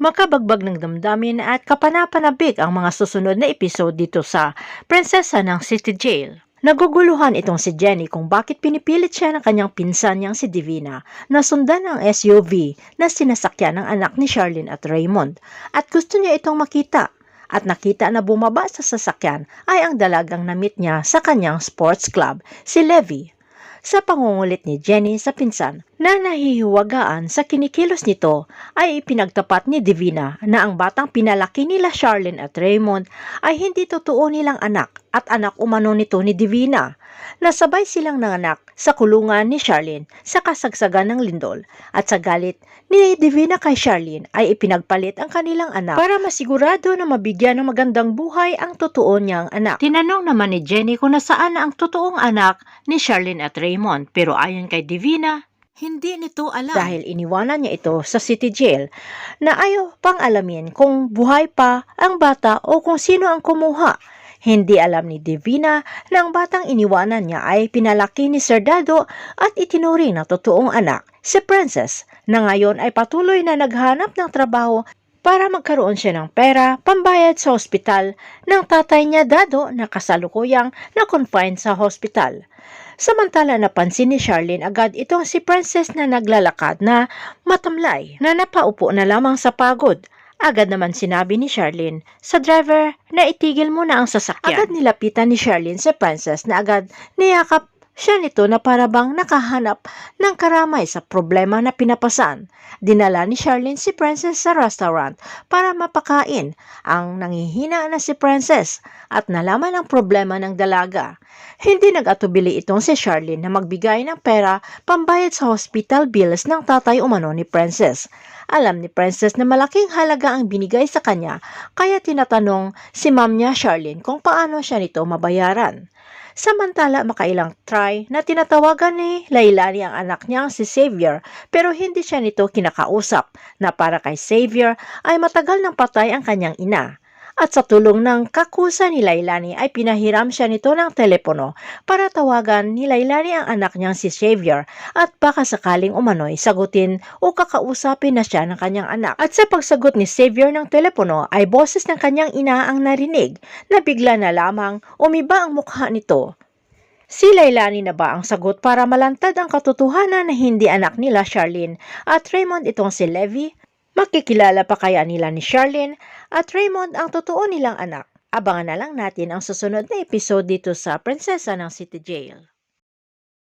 Makabagbag ng damdamin at kapanapanabik ang mga susunod na episode dito sa Prinsesa ng City Jail. Naguguluhan itong si Jenny kung bakit pinipilit siya ng kanyang pinsan niyang si Divina na sundan ang SUV na sinasakyan ng anak ni Charlene at Raymond at gusto niya itong makita at nakita na bumaba sa sasakyan ay ang dalagang namit niya sa kanyang sports club, si Levi. Sa pangungulit ni Jenny sa pinsan na nahihiwagaan sa kinikilos nito ay ipinagtapat ni Divina na ang batang pinalaki nila Charlene at Raymond ay hindi totoo nilang anak at anak umano nito ni Divina. Nasabay silang nanganak sa kulungan ni Charlene sa kasagsagan ng lindol at sa galit ni Divina kay Charlene ay ipinagpalit ang kanilang anak para masigurado na mabigyan ng magandang buhay ang totoo niyang anak. Tinanong naman ni Jenny kung nasaan na ang totoong anak ni Charlene at Raymond pero ayon kay Divina, hindi nito alam. Dahil iniwanan niya ito sa city jail na ayaw pang alamin kung buhay pa ang bata o kung sino ang kumuha. Hindi alam ni Divina na ang batang iniwanan niya ay pinalaki ni Sir Dado at itinuring na totoong anak, si Princess, na ngayon ay patuloy na naghanap ng trabaho para magkaroon siya ng pera pambayad sa hospital ng tatay niya Dado na kasalukuyang na-confine sa hospital. Samantala napansin ni Charlene agad itong si Princess na naglalakad na matamlay na napaupo na lamang sa pagod. Agad naman sinabi ni Charlene sa driver na itigil mo na ang sasakyan. Agad nilapitan ni Charlene si Princess na agad niyakap siya nito na parabang nakahanap ng karamay sa problema na pinapasan. Dinala ni Charlene si Princess sa restaurant para mapakain ang nangihina na si Princess at nalaman ang problema ng dalaga. Hindi nag-atubili itong si Charlene na magbigay ng pera pambayad sa hospital bills ng tatay umano ni Princess. Alam ni Princess na malaking halaga ang binigay sa kanya kaya tinatanong si ma'am niya Charlene kung paano siya nito mabayaran. Samantala makailang try na tinatawagan ni Lailani ang anak niyang si Xavier pero hindi siya nito kinakausap na para kay Xavier ay matagal nang patay ang kanyang ina. At sa tulong ng kakusa ni Lailani ay pinahiram siya nito ng telepono para tawagan ni Lailani ang anak niyang si Xavier at baka sakaling umano'y sagutin o kakausapin na siya ng kanyang anak. At sa pagsagot ni Xavier ng telepono ay boses ng kanyang ina ang narinig na bigla na lamang umiba ang mukha nito. Si Lailani na ba ang sagot para malantad ang katotohanan na hindi anak nila Charlene at Raymond itong si Levi? Makikilala pa kaya nila ni Charlene at Raymond ang totoo nilang anak? Abangan na lang natin ang susunod na episode dito sa Prinsesa ng City Jail.